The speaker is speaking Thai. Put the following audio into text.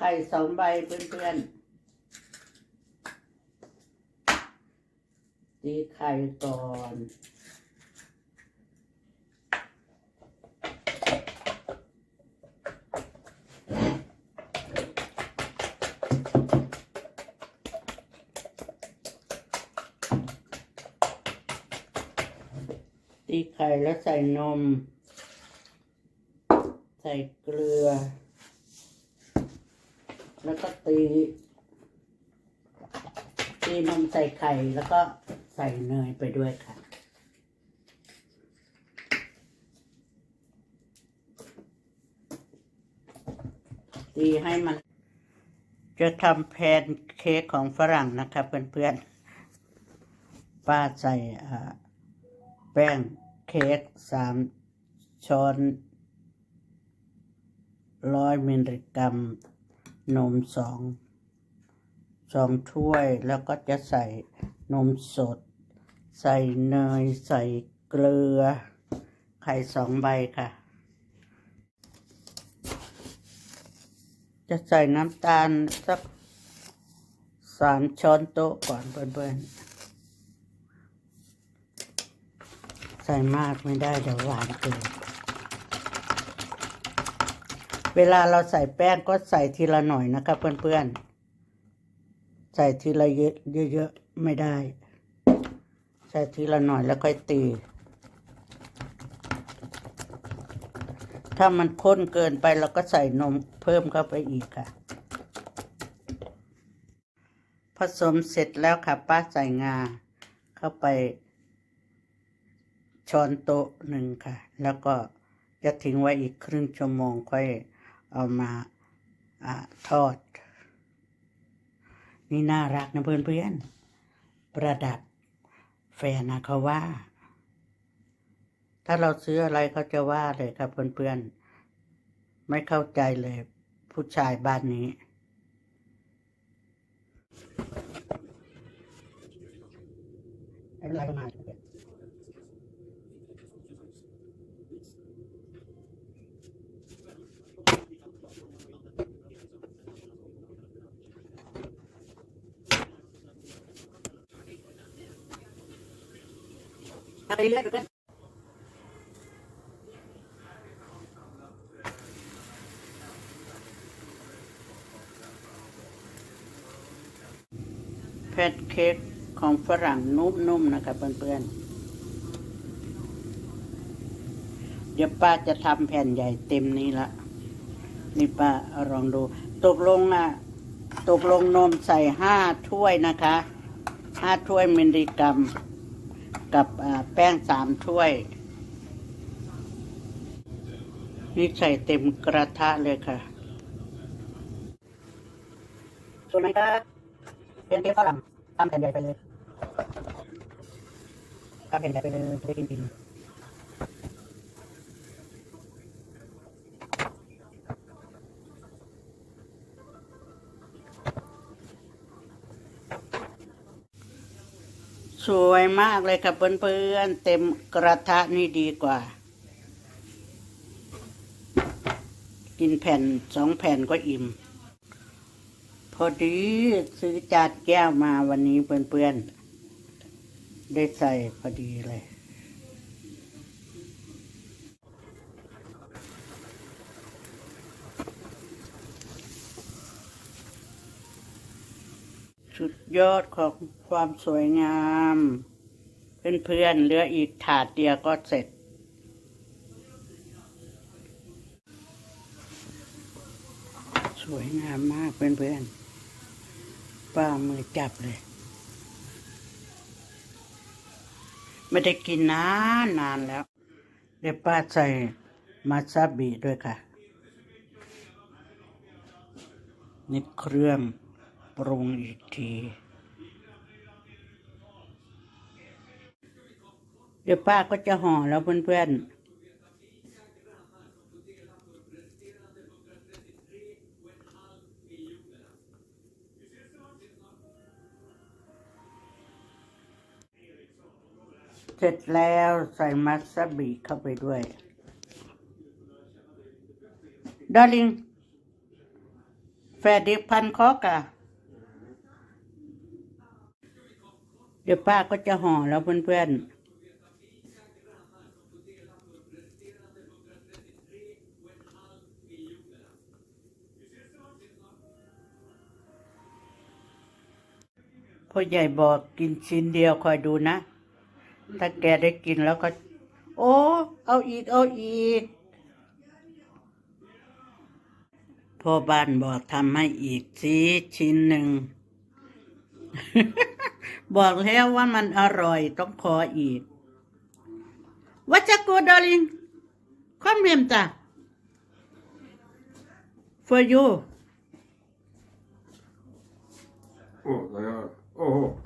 ไข่สองใบเพื่อนๆตีไข่ก่อนตีไข่แล้วใส่นม ใส่เกลือ แล้วก็ตี ตีนมใส่ไข่แล้วก็ใส่เนยไปด้วยค่ะ ตีให้มัน จะทำแพนเค้กของฝรั่งนะครับเพื่อนๆ ป้าใส่แป้งเค้กสามช้อนร้อยมิลลิกรัม นมสองสองถ้วยแล้วก็จะใส่นมสด ใส่เนย ใส่เกลือ ไข่สองใบค่ะ จะใส่น้ำตาลสักสามช้อนโต๊ะก่อนเพื่อนๆ ใส่มากไม่ได้เดี๋ยวหวานเกิน เวลาเราใส่แป้งก็ใส่ทีละหน่อยนะครับเพื่อนๆ ใส่ทีละเยอะเยอะๆไม่ได้ ใส่ทีละหน่อยแล้วค่อยตี ถ้ามันข้นเกินไปเราก็ใส่นมเพิ่มเข้าไปอีกค่ะ ผสมเสร็จแล้วค่ะป้าใส่งาเข้าไป ช้อนโต๊ะหนึ่งค่ะ แล้วก็จะทิ้งไว้อีกครึ่งชั่วโมงค่อย เอามาอทอด นี่น่ารักนะเพื่อนๆ ประดับแฟนนะเขาว่า ถ้าเราซื้ออะไรเขาจะว่าเลยครับเพื่อนๆ ไม่เข้าใจเลย ผู้ชายบ้านนี้ไม่เป็นไรประมาณ ไปเรื่อยๆกันแพนเค้กของฝรั่งนุ่มๆนะครับเพื่อนๆ เดี๋ยวป้าจะทำแผ่นใหญ่เต็มนี้ละ นี่ป้าลองดู ตกลงอะ ตกลงนมใส่ห้าถ้วยนะคะห้าถ้วยมิลลิกรัม กับแป้งสามถ้วย นี่ใส่เต็มกระทะเลยค่ะส่วนไหนก็เป็นเค้กฝรั่งทำแผ่นใหญ่ไปเลยทำแผ่นใหญ่ไปเลยจะได้กินกิ สวยมากเลยค่ะเพื่อนๆเต็มกระทะนี่ดีกว่า กินแผ่นสองแผ่นก็อิ่ม พอดีซื้อจานแก้วมาวันนี้เพื่อนๆ ได้ใส่พอดีเลย สุดยอดของความสวยงาม เพื่อนๆเหลืออีกถาดเดียวก็เสร็จ สวยงามมากเพื่อนๆป้ามือจับเลย ไม่ได้กินนานนานแล้ว เดี๋ยวป้าใส่มาซาบิด้วยค่ะนี่เครื่อง ปรุงอีกที เดี๋ยวป้าก็จะห่อแล้วเพื่อนๆเสร็จแล้วใส่มัสบิเข้าไปด้วยดาริงแฟดเด็กพันคอกอะ ดี๋ยวป้าก็จะห่อแล้วเพื่อนๆพ่อใหญ่บอกกินชิ้นเดียวคอยดูนะ ถ้าแกได้กินแล้วก็ โอ้ เอาอีก เอาอีก พ่อบ้านบอกทำให้อีกสิชิ้นหนึ่ง บอกแล้วว่ามันอร่อยต้องขออีกวัชกูดอลิงคอมเมมจ้ะ for you Oh, där är Oh,